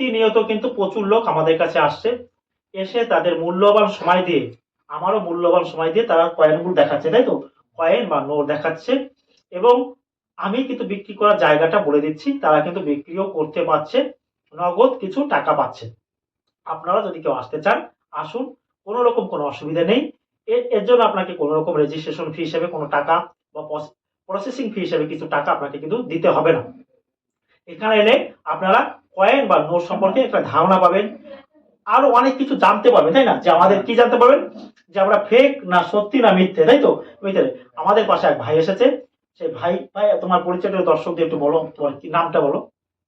প্রতিনিয়ত কিন্তু প্রচুর লোক আমাদের কাছে আসছে। এসে তাদের মূল্যবান সময় দিয়ে, আমারও মূল্যবান সময় দিয়ে তারা কয়েনগুলো দেখাচ্ছে, তাই তো? কয়েন বা নোট দেখাচ্ছে। এবং আমি কিন্তু বিক্রি করার জায়গাটা বলে দিচ্ছি, তারা কিন্তু বিক্রিও করতে পারছে, নগদ কিছু টাকা পাচ্ছে। আপনারা যদি কেউ আসতে চান, আসুন কোনো রকম কোনো অসুবিধা নেই। এর জন্য আপনাকে কোনো রকম রেজিস্ট্রেশন ফি হিসেবে কোনো টাকা বা প্রসেসিং ফি হিসেবে কিছু টাকা আপনাকে কিন্তু দিতে হবে না। এখানে এলে আপনারা কয়েন বা নোট সম্পর্কে একটা ধারণা পাবেন। আরও অনেক কিছু জানতে পারবেন তাই না? যে আমাদের কি জানতে পারবেন? যে আমরা ফেক না সত্যি না মিথ্যে তাই তো? মিথ্যে। আমাদের পাশে এক ভাই এসেছে। সেই ভাই ভাই তোমার পরিচয়টা দর্শকদের একটু বলো তোমার কি নামটা বলো?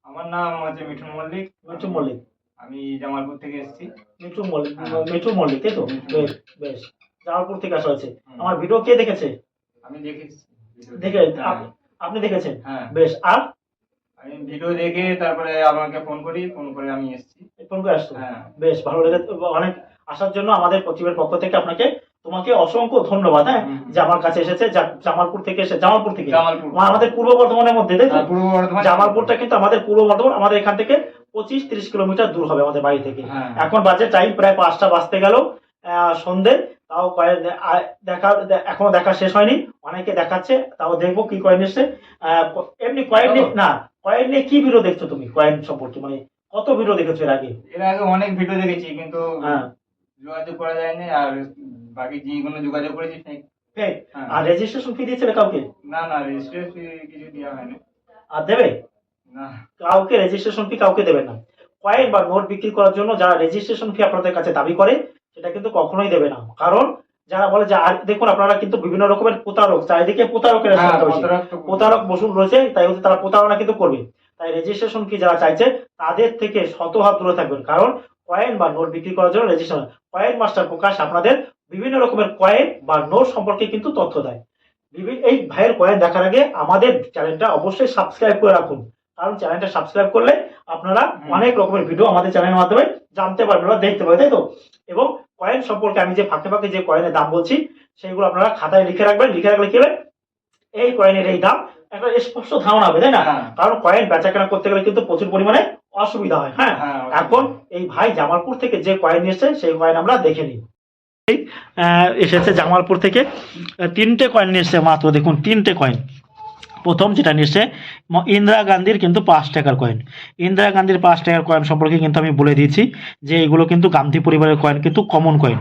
আমার নাম হচ্ছে মিঠুন মল্লিক। মিঠু মল্লিক। আমি জামালপুর থেকে এসেছি। মিঠু মল্লিক হ্যাঁ। মিঠু মল্লিক তাই তো? বেশ বেশ। জামালপুর থেকে আসা হয়েছে। আমার ভিডিও কে দেখেছে? আমি দেখেছি। দেখে হ্যাঁ, আপনি দেখেছেন? হ্যাঁ। বেশ। আর? আমি ভিডিও দেখে তারপরে আমাকে ফোন করি ফোন করে আমি এসেছি। ফোন করে আসতো হ্যাঁ। বেশ ভালো লেগে অনেক আসার জন্য আমাদের প্রতিবের পক্ষ থেকে আপনাকে তোমাকে অসংখ্য ধন্যবাদ হ্যাঁ? যে আমার কাছে এসেছে জামালপুর থেকে এসে জামালপুর থেকে? জামালপুর। আমাদের পূর্ব বর্ধমানের মধ্যে তাই হ্যাঁ, পূর্ব বর্ধমান। জামালপুরটা কিন্তু আমাদের পূর্ব বর্ধমান আমাদের এখান থেকে পঁচিশ তিরিশ কিলোমিটার দূর হবে আমাদের বাড়ি থেকে। হ্যাঁ। এখন বাজে টাইম প্রায় পাঁচটা বাজতে গেল আহ, সন্ধে। তাও কয়েন দেখা এখনও দেখা শেষ হয়নি। অনেকে দেখাচ্ছে তাও দেখব কি কয়েন এসছে। এমনি কয়েন না কয়েন নিয়ে কি ভিডিও দেখছ তুমি কয়েন সম্পর্কে? মানে কত ভিডিও দেখেছ এর আগে? এর আগে অনেক ভিডিও দেখেছি কিন্তু হ্যাঁ। যোগাযোগ করা যায়নি আর বাকি যেগুলো যোগাযোগ করেছি। হ্যাঁ। আর রেজিস্ট্রেশন ফি দিয়েছিলে কাউকে? না না রেজিস্ট্রেশন ফি কিছু দেওয়া হয়নি। আর দেবে? না। কাউকে রেজিস্ট্রেশন ফি কাউকে দেবে না। কয়েন বা নোট বিক্রি করার জন্য যারা রেজিস্ট্রেশন ফি আপনাদের কাছে দাবি করে সেটা কিন্তু কখনোই দেবে না। কারণ যারা বলে যে আর দেখুন আপনারা কিন্তু বিভিন্ন রকমের প্রতারক চারিদিকে প্রতারকের হ্যাঁ। প্রতারক বসুন রয়েছে তাই হচ্ছে তারা প্রতারণা কিন্তু করবে। তাই রেজিস্ট্রেশন কি যারা চাইছে তাদের থেকে শত হাত দূরে থাকবেন। কারণ কয়েন বা নোট বিক্রি করার জন্য রেজিস্ট্রেশন কয়েন মাস্টার প্রকাশ আপনাদের বিভিন্ন রকমের কয়েন বা নোট সম্পর্কে কিন্তু তথ্য দেয়। বিভিন্ন এই ভাইয়ের কয়েন দেখার আগে আমাদের চ্যানেলটা অবশ্যই সাবস্ক্রাইব করে রাখুন। কারণ চ্যানেলটা সাবস্ক্রাইব করলে আপনারা অনেক রকমের ভিডিও আমাদের চ্যানেলের মাধ্যমে জানতে পারবেন বা দেখতে পাবেন তাই তো? এবং কয়েন সম্পর্কে আমি যে ফাঁকে ফাঁকে যে কয়েনের দাম বলছি সেইগুলো আপনারা খাতায় লিখে রাখবেন। লিখে রাখলে কি হবে? এই কয়েনের এই দাম একটা স্পষ্ট ধারণা হবে তাই না? হ্যাঁ। কারণ কয়েন বেচাকেনা করতে গেলে কিন্তু প্রচুর পরিমাণে অসুবিধা হয় হ্যাঁ? হ্যাঁ, এখন এই ভাই জামালপুর থেকে যে কয়েন এসেছে সেই কয়েন আমরা দেখে নিই এসেছে জামালপুর থেকে তিনটে কয়েন নিয়ে এসছে মাত্র দেখুন তিনটে কয়েন প্রথম যেটা নিয়েছে ইন্দিরা গান্ধীর কিন্তু পাঁচ টাকার কয়েন ইন্দিরা গান্ধীর পাঁচ টাকার কয়েন সম্পর্কে কিন্তু আমি বলে দিয়েছি যে এইগুলো কিন্তু গান্ধী পরিবারের কয়েন কিন্তু কমন কয়েন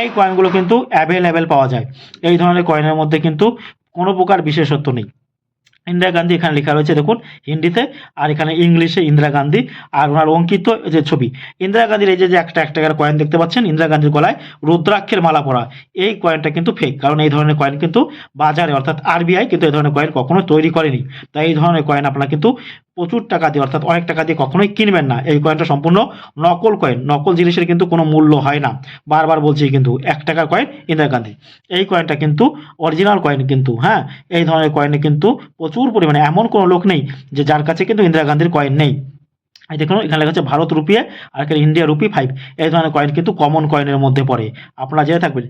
এই কয়েনগুলো কিন্তু অ্যাভেলেবেল পাওয়া যায়। এই ধরনের কয়েনের মধ্যে কিন্তু কোনো প্রকার বিশেষত্ব নেই। ইন্দিরা গান্ধী এখানে লেখা রয়েছে, দেখুন, হিন্দিতে আর এখানে ইংলিশে ইন্দিরা গান্ধী আর ওনার অঙ্কিত যে ছবি। ইন্দিরা গান্ধীর এই যে একটা এক টাকার কয়েন দেখতে পাচ্ছেন, ইন্দিরা গান্ধীর গলায় রুদ্রাক্ষের মালা পরা। এই কয়েনটা কিন্তু ফেক কারণ এই ধরনের কয়েন কিন্তু বাজারে, অর্থাৎ আরবিআই কিন্তু এই ধরনের কয়েন কখনো তৈরি করেনি। তাই এই ধরনের কয়েন আপনারা কিন্তু প্রচুর টাকা দিয়ে, অর্থাৎ অনেক টাকা দিয়ে কখনোই কিনবেন না। এই কয়েনটা সম্পূর্ণ নকল কয়েন নকল জিনিসের কিন্তু কোনো মূল্য হয় না। বারবার বলছি কিন্তু, এক টাকার কয়েন ইন্দিরা গান্ধী। এই কয়েনটা কিন্তু অরিজিনাল কয়েন কিন্তু হ্যাঁ? এই ধরনের কয়েনে কিন্তু প্রচুর পরিমাণে, এমন কোনো লোক নেই যে যার কাছে কিন্তু ইন্দিরা গান্ধীর কয়েন নেই। এই দেখুন, এখানে লেখা আছে ভারত রুপিয়ে আর এখানে ইন্ডিয়া রুপি ফাইভ এই ধরনের কয়েন কিন্তু কমন কয়েনের মধ্যে পড়ে। আপনারা জেনে থাকবেন।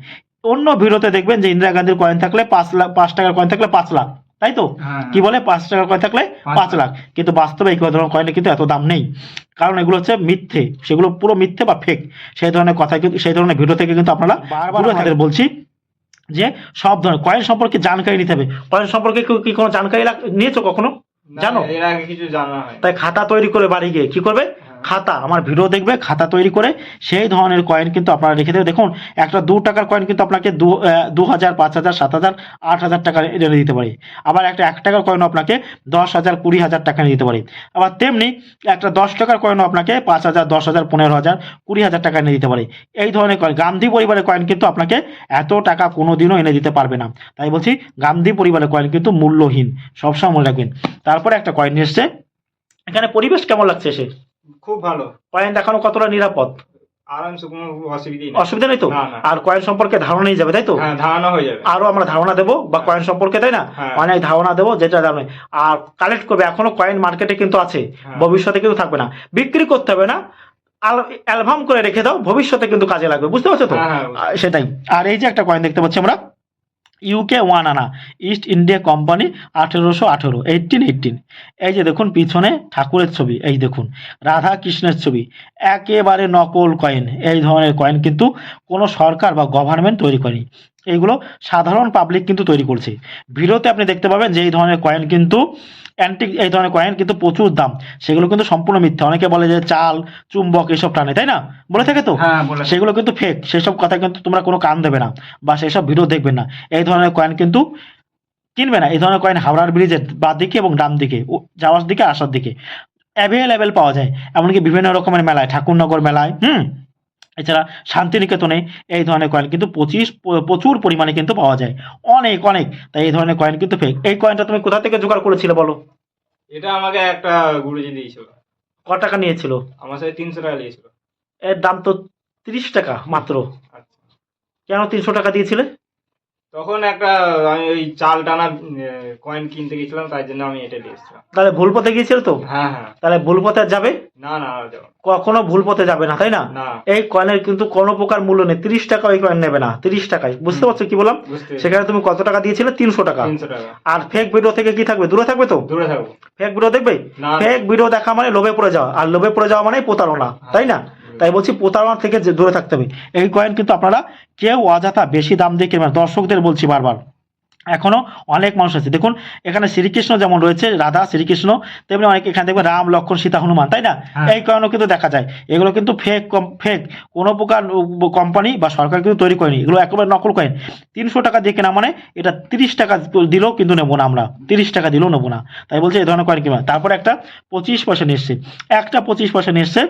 অন্য ভিডিওতে দেখবেন যে ইন্দিরা গান্ধীর কয়েন থাকলে পাঁচ লাখ পাঁচ টাকার কয়েন থাকলে পাঁচ লাখ। তাই তো হ্যাঁ। কি বলে? পাঁচ টাকা কয়েন থাকলে? পাঁচ লাখ। কিন্তু বাস্তবে এই ধরনের কয়েনের কিন্তু এত দাম নেই। কারণ এগুলো হচ্ছে মিথ্যে। সেগুলো পুরো মিথ্যে বা ফেক সেই ধরনের কথা কিন্তু সেই ধরনের ভিডিও থেকে কিন্তু আপনারা বারবার বলছি যে সব ধরনের কয়েন সম্পর্কে জানকারি নিতে হবে। কয়েন সম্পর্কে কি- কোনো জানকারি নিয়েছো কখনো? জানো? এর আগে কিছু জানা হয় তাই খাতা তৈরি করে বাড়ি গিয়ে কি করবে? খাতা, আমার ভিডিও দেখবে, খাতা তৈরি করে সেই ধরনের কয়েন কিন্তু আপনারা রেখে দেবে। দেখুন, একটা দু টাকার কয়েন কিন্তু আপনাকে দু দু হাজার, পাঁচ হাজার, সাত হাজার, আট হাজার টাকা এনে দিতে পারে। আবার একটা এক টাকার কয়েনও আপনাকে দশ হাজার, কুড়ি হাজার টাকা এনে দিতে পারে। আবার তেমনি একটা দশ টাকার কয়েনও আপনাকে পাঁচ হাজার, দশ হাজার, পনেরো হাজার, কুড়ি হাজার টাকা এনে দিতে পারে। এই ধরনের কয়েন গান্ধী পরিবারের কয়েন কিন্তু আপনাকে এত টাকা কোনোদিনও এনে দিতে পারবে না। তাই বলছি, গান্ধী পরিবারের কয়েন কিন্তু মূল্যহীন। সবসময় মনে রাখবেন। তারপরে একটা কয়েন এসছে। এখানে পরিবেশ কেমন লাগছে সে খুব ভালো। কয়েন দেখানো কতটা নিরাপদ? আরামসে কোনো অসুবিধাই নেই। অসুবিধা নেই তো। আর কয়েন সম্পর্কে ধারণাই যাবে তাই তো? হ্যাঁ ধারণা হয়ে যাবে। আরও আমরা ধারণা দেবো বা কয়েন সম্পর্কে তাই না? হ্যাঁ। অনেক ধারণা দেবো যেটা জানে। আর কালেক্ট করবে এখনও কয়েন মার্কেটে কিন্তু আছে। হ্যাঁ। ভবিষ্যতে কিন্তু থাকবে না। বিক্রি করতে হবে না। অ্যালবাম করে রেখে দাও ভবিষ্যতে কিন্তু কাজে লাগবে। বুঝতে পারছ তো? হ্যাঁ, হ্যাঁ, সেটাই। আর এই যে একটা কয়েন দেখতে পাচ্ছি আমরা। UK one anna East India Company আঠেরোশো আঠেরো এইটিন এইটিন এই যে দেখুন, পিছনে ঠাকুরের ছবি, এই দেখুন রাধা কৃষ্ণের ছবি, একেবারে নকল কয়েন এই ধরনের কয়েন কিন্তু কোনো সরকার বা গভর্নমেন্ট তৈরি করেনি। এইগুলো সাধারণ পাবলিক কিন্তু তৈরি করছে। ভিডিওতে আপনি দেখতে পাবেন যে এই ধরনের কয়েন কিন্তু অ্যান্টিক এই ধরনের কয়েন কিন্তু প্রচুর দাম। সেগুলো কিন্তু সম্পূর্ণ মিথ্যা। অনেকে বলে যে চাল চুম্বক এসব টানে তাই না? বলে থাকে তো? হ্যাঁ সেগুলো কিন্তু ফেক সেসব কথা কিন্তু তোমরা কোনো কান দেবে না বা সেসব ভিডিও দেখবে না। এই ধরনের কয়েন কিন্তু কিনবে না। এই ধরনের কয়েন হাওড়ার ব্রিজের বাঁ দিকে এবং ডান দিকে যাওয়ার দিকে আসার দিকে। অ্যাভেলেবেল পাওয়া যায়। এমনকি বিভিন্ন রকমের মেলায় ঠাকুরনগর মেলায় হুম? এছাড়া শান্তিনিকেতনে এই ধরনের কয়েন কিন্তু পঁচিশ প্রচুর পরিমাণে কিন্তু পাওয়া যায়। অনেক অনেক। তাই এই ধরনের কয়েন কিন্তু ফেক এই কয়েনটা তুমি কোথা থেকে জোগাড় করেছিলে বলো? এটা আমাকে একটা গুরুজি দিয়েছিল। ক টাকা নিয়েছিল? আমার সাথে তিনশো টাকা দিয়েছিল। এর দাম তো তিরিশ টাকা মাত্র। আচ্ছা। কেন তিনশো টাকা দিয়েছিলে? তখন একটা আমি ওই চাল টানা কয়েন কিনতে গেছিলাম তাই জন্য আমি এটা দিয়েছিলাম তাহলে ভুল পথে গিয়েছিল তো? হ্যাঁ হ্যাঁ। তাহলে ভুল পথে যাবে? না না। কখনো ভুল পথে যাবে না তাই না? এই কয়েনের কিন্তু কোনো প্রকার মূল্য নেই। তিরিশ টাকা ওই কয়েন নেবে না তিরিশ টাকায়। বুঝতে পারছ কি বললাম? সেখানে তুমি কত টাকা দিয়েছিলে? তিনশো টাকা। আর ফেক ভিডিও থেকে কি থাকবে? দূরে থাকবে তো? দূরে থাকব। ফেক ভিডিও দেখবে? ফেক ভিডিও দেখা মানে লোভে পড়ে যাওয়া। আর লোভে পড়ে যাওয়া মানে প্রতারণা তাই না? তাই বলছি প্রতারণা থেকে যে দূরে থাকতে হবে। এই কয়েন কিন্তু আপনারা কেউ অযথা বেশি দাম দিয়ে কিনবেন দর্শকদের বলছি বারবার। এখনও অনেক মানুষ আছে। দেখুন এখানে শ্রীকৃষ্ণ যেমন রয়েছে রাধা শ্রীকৃষ্ণ তেমনি অনেক এখানে দেখবেন রাম লক্ষণ সীতা হনুমান তাই না? হ্যাঁ। এই কয়েনও কিন্তু দেখা যায়। এগুলো কিন্তু ফেক ফেক কোনো প্রকার কোম্পানি বা সরকার কিন্তু তৈরি করেনি। এগুলো একেবারে নকল কয়েন তিনশো টাকা দিয়ে কেনা মানে এটা তিরিশ টাকা দিলেও কিন্তু নেব না আমরা। তিরিশ টাকা দিলেও নেব না। তাই বলছে এই ধরনের কয়েন কিনবেন তারপরে একটা পঁচিশ পয়সা নিয়ে এসছে। একটা পঁচিশ পয়সা নিয়ে এসছে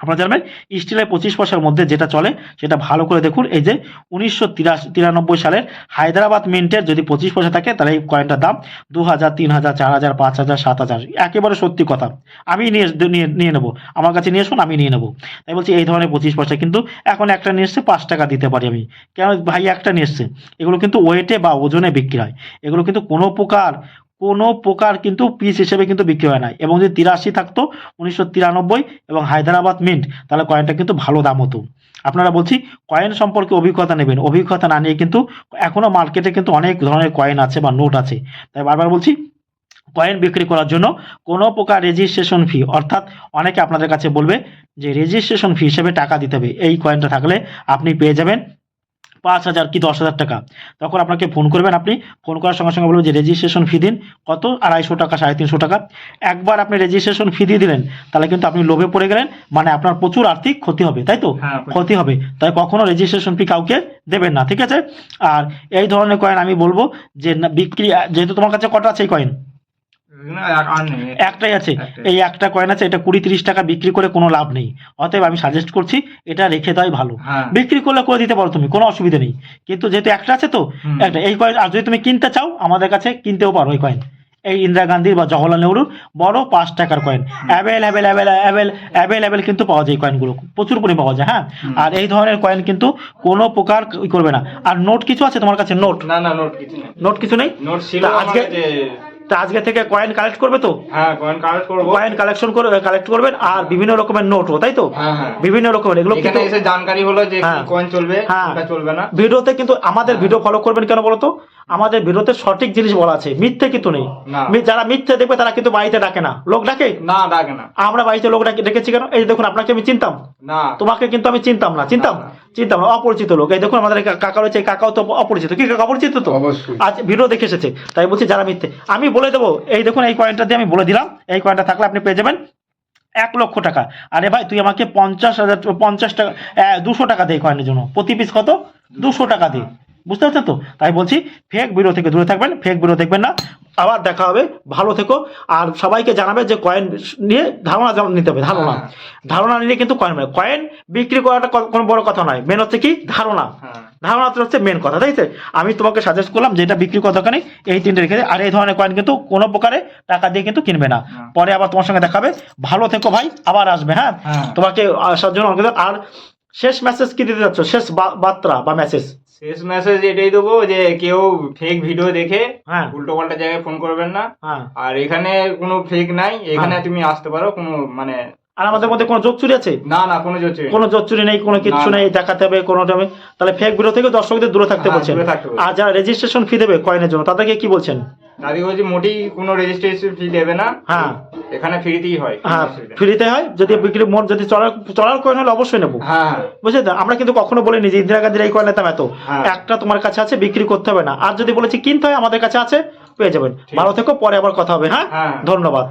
আপনারা জানবেন, স্টিলের পঁচিশ পয়সার মধ্যে যেটা চলে, সেটা ভালো করে দেখুন। এই যে উনিশশো তিরানব্বই সালের হায়দ্রাবাদ মিন্টের যদি পঁচিশ পয়সা থাকে, তাহলে এই কয়েনটার দাম দু হাজার, তিন হাজার, চার হাজার, পাঁচ হাজার, সাত হাজার। একেবারে সত্যি কথা। আমি নিয়ে নিয়ে নেব। আমার কাছে নিয়ে আসুন, আমি নিয়ে নেব। তাই বলছি, এই ধরনের পঁচিশ পয়সা কিন্তু এখন একটা নিয়ে এসছে, পাঁচ টাকা দিতে পারি আমি। কেন ভাই, একটা নিয়ে এসছে? এগুলো কিন্তু ওয়েটে বা ওজনে বিক্রি হয় এগুলো কিন্তু কোনো প্রকার কোনো প্রকার কিন্তু পিস হিসেবে কিন্তু বিক্রি হয় না এবং যদি তিরাশি থাকতো, উনিশশো তিরানব্বই এবং হায়দ্রাবাদ মিন্ট তাহলে কয়েনটা কিন্তু ভালো দাম হতো। আপনারা বলছি কয়েন সম্পর্কে অভিজ্ঞতা নেবেন। অভিজ্ঞতা না নিয়ে কিন্তু এখনও মার্কেটে কিন্তু অনেক ধরনের কয়েন আছে বা নোট আছে। তাই বারবার বলছি কয়েন বিক্রি করার জন্য কোনো প্রকার রেজিস্ট্রেশন ফি অর্থাৎ অনেকে আপনাদের কাছে বলবে যে রেজিস্ট্রেশন ফি হিসেবে টাকা দিতে হবে। এই কয়েনটা থাকলে আপনি পেয়ে যাবেন। পাঁচ হাজার কি দশ হাজার টাকা। তখন আপনাকে ফোন করবেন আপনি। ফোন করার সঙ্গে সঙ্গে বলবেন যে রেজিস্ট্রেশন ফি দিন। কত? আড়াইশো টাকা সাড়ে তিনশো টাকা। একবার আপনি রেজিস্ট্রেশন ফি দিয়ে দিলেন তাহলে কিন্তু আপনি লোভে পড়ে গেলেন। মানে আপনার প্রচুর আর্থিক ক্ষতি হবে তাই তো? হ্যাঁ ক্ষতি হবে। তাই কখনো রেজিস্ট্রেশন ফি কাউকে দেবেন না ঠিক আছে? আর এই ধরনের কয়েন আমি বলব যে না বিক্রি যেহেতু তোমার কাছে কটা আছে এই কয়েন একটাই আছে। এই একটা কয়েন আছে এটা কুড়ি তিরিশ টাকা বিক্রি করে কোনো লাভ নেই। অতএব আমি সাজেস্ট করছি এটা রেখে দেওয়াই ভালো। হ্যাঁ। বিক্রি করলে করে দিতে পারো তুমি কোনো অসুবিধা নেই। কিন্তু যেহেতু একটা আছে তো একটা এই কয়েন আর যদি তুমি কিনতে চাও আমাদের কাছে কিনতেও পারো এই কয়েন এই ইন্দিরা গান্ধীর বা জওয়াহরলাল নেহরুর বড় পাঁচ টাকার কয়েন অ্যাভেলেবেল অ্যাভেল অ্যাভেলেবেল কিন্তু পাওয়া যায় এই কয়েনগুলো প্রচুর পরিমাণে পাওয়া যায় হ্যাঁ? আর এই ধরনের কয়েন কিন্তু কোনো প্রকার করবে না। আর নোট কিছু আছে তোমার কাছে? নোট না না নোট কিছু নেই। নোট কিছু নেই? নোট ছিল আজকে- তা আজকে থেকে কয়েন কালেক্ট করবে তো? হ্যাঁ কয়েন কালেক্ট করব। কয়েন কালেকশন করে কালেক্ট করবেন আর বিভিন্ন রকমের নোটও তাই তো? হ্যাঁ হ্যাঁ। বিভিন্ন রকমের এগুলো কিন্তু এসে জানকারি হলো যে হ্যাঁ। কয়েন চলবে হ্যাঁ। কোনটা চলবে না। ভিডিওতে কিন্তু আমাদের হ্যাঁ। ভিডিও ফলো করবেন কেন বলতো? আমাদের ভিডিওতে সঠিক জিনিস বলা আছে মিথ্যে কিন্তু নেই। যারা মিথ্যে দেখবে তারা কিন্তু বাড়িতে ডাকে না। লোক ডাকে? না ডাকে না। আমরা বাড়িতে লোক ডাকে ডেকেছি কেন? এই দেখুন আপনাকে আমি চিনতাম। না। তোমাকে কিন্তু আমি চিনতাম না। চিনতাম? না, ভাবনা অপরিচিত লোক। এই দেখুন আমাদের কাকা রয়েছে কাকাও তো অপরিচিত। কি কাকা অপরিচিত তো? অবশ্যই। আজ ভিডিও দেখে এসেছে তাই বলছি যারা মিথ্যে। আমি বলে দেবো এই দেখুন এই কয়েনটা দিয়ে আমি বলে দিলাম এই কয়েনটা থাকলে আপনি পেয়ে যাবেন এক লক্ষ টাকা। আরে ভাই তুই আমাকে পঞ্চাশ হাজার পঞ্চাশ টাকা দুশো টাকা দে কয়েনের জন্য। প্রতি পিস কত? দুশো টাকা দে। বুঝতে পারছেন তো? তাই বলছি ফেক ভিডিও থেকে দূরে থাকবেন ফেক ভিডিও দেখবেন না। আবার দেখা হবে ভালো থেকো। আর সবাইকে জানাবে যে কয়েন নিয়ে ধারণা যেমন নিতে হবে ধারণা। হ্যাঁ। ধারণা নিলে কিন্তু কয়েন মানে কয়েন বিক্রি করাটা কোনো বড় কথা নয়। মেন হচ্ছে কি? ধারণা। হ্যাঁ। ধারণা হচ্ছে মেন কথা তাই তো? আমি তোমাকে সাজেস্ট করলাম যেটা বিক্রি করার দোকানে এই তিনটে রেখে আর এই ধরনের কয়েন কিন্তু কোনো প্রকারে টাকা দিয়ে কিন্তু কিনবে না। না। পরে আবার তোমার সঙ্গে দেখাবে ভালো থেকো ভাই আবার আসবে হ্যাঁ? হ্যাঁ। তোমাকে আসার জন্য অনেক আর শেষ মেসেজ কি দিতে যাচ্ছ শেষ বার্তা বা মেসেজ শেষ মেসেজ এটাই দেবো যে কেউ ফেক ভিডিও দেখে হ্যাঁ। উল্টো পাল্টা জায়গায় ফোন করবেন না। হ্যাঁ। আর এখানে কোনো ফেক নাই এখানে হ্যাঁ। তুমি আসতে পারো কোনো মানে আর আমাদের মধ্যে কোনো চুরি আছে? না না কোনো চুরি কোনো চুরি নেই কোনো কিচ্ছু না। নেই দেখাতে হবে কোনো টাইমে তাহলে ফেক ভিডিও থেকে দর্শকদের দূরে থাকতে হ্যাঁ, বলছেন। আর যারা রেজিস্ট্রেশন ফি দেবে কয়েনের জন্য তাদেরকে কি বলছেন? দাদি বলছি মোটেই কোনো রেজিস্ট্রেশন ফি দেবে না। হ্যাঁ। এখানে ফ্রিতেই হয়। হ্যাঁ ফ্রিতে হয়। যদি বিক্রি মোট যদি চড়ার চড়ার কয়েন হলে অবশ্যই নেব। হ্যাঁ। হ্যাঁ বুঝলে তো? আমরা কিন্তু কখনো বলিনি যে ইন্দিরা গান্ধীর এই কয়েন দাম এত। হ্যাঁ। একটা তোমার কাছে আছে বিক্রি করতে হবে না। আর যদি বলেছি কিনতে হয় আমাদের কাছে আছে পেয়ে যাবেন। ভালো থেকো পরে আবার কথা হবে হ্যাঁ? হ্যাঁ। ধন্যবাদ।